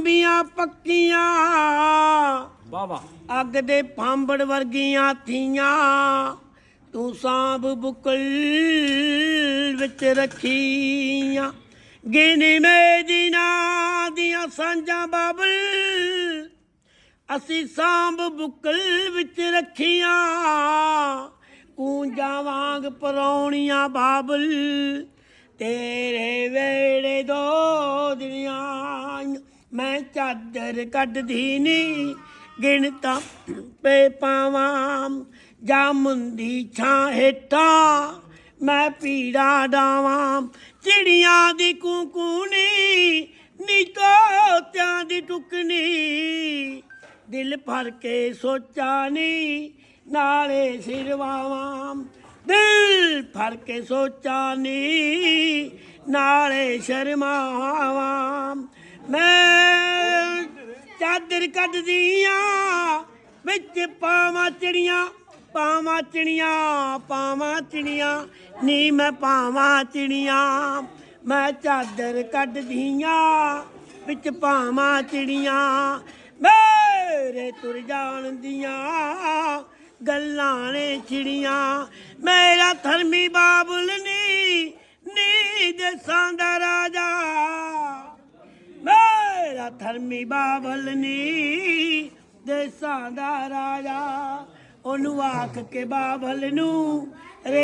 ਅੰਬੀਆਂ ਪੱਕੀਆਂ। ਵਾਹ ਵਾਹ। ਅੱਗ ਦੇ ਪਾਂਬੜ ਵਰਗੀਆਂ ਥੀਆਂ ਤੂੰ ਸਾਂਭ ਬੁਕਲ ਵਿੱਚ ਰੱਖੀਆਂ। ਗਿਣੀ ਮੇਦੀਨਾ ਦੀਆਂ ਸਾਂਝਾਂ ਬਾਬਲ ਅਸੀਂ ਸਾਂਭ ਬੁਕਲ ਵਿੱਚ ਰੱਖੀਆਂ। ਕੂੰਜਾਂ ਵਾਂਗ ਪਰੌਣੀਆਂ ਬਾਬਲ ਤੇਰੇ ਵੇੜੇ ਦੋ ਦੁਨੀਆਂ ਮੈਂ ਚਾਦਰ ਕੱਢਦੀ ਨੀ, ਗਿਣਤਾ ਪੇ ਪਾਵਾਂ। ਜਾਮੁਨ ਮੁੰਦੀ ਛਾਂ ਹੇਠਾਂ, ਮੈਂ ਪੀੜਾ ਡਾਵਾਂ। ਚਿੜੀਆਂ ਦੀ ਕੂਕੂਨੀ ਨੀ ਤੋਤਿਆਂ ਦੀ ਟੁਕਨੀ ਦਿਲ ਭਰ ਕੇ ਸੋਚਾਂ ਨੀ, ਨਾਲੇ ਸਿਰਵਾਵਾਂ ਦਿਲ ਭਰ ਕੇ ਸੋਚਾਂ ਨੀ, ਨਾਲੇ ਸ਼ਰਮਾਵਾਂ। ਮੈਂ ਚਾਦਰ ਕੱਢਦੀ ਆ ਵਿੱਚ ਪਾਵਾਂ ਚਿੜੀਆਂ ਪਾਵਾਂ ਚਿੜੀਆਂ ਪਾਵਾਂ ਚਿੜੀਆਂ, ਨੀ ਮੈਂ ਪਾਵਾਂ ਚਿੜੀਆਂ, ਮੈਂ ਚਾਦਰ ਕੱਢਦੀ ਆ ਵਿੱਚ ਪਾਵਾਂ ਚਿੜੀਆਂ, ਮੇਰੇ ਤੁਰ ਜਾਣ ਦੀਆਂ ਗੱਲਾਂ ਨੇ ਚਿੜੀਆਂ ਮੇਰਾ ਧਰਮੀ ਬਾਬੁਲ ਨੀ ਨੀ ਦੇਸਾਂ ਦਾ ਮੇਰਾ ਧਰਮੀ ਬਾਬਲ ਨੀ ਦੇਸਾਂ ਦਾ ਰਾਜਾ। ਉਹਨੂੰ ਆਖ ਕੇ ਬਾਬਲ ਨੂੰ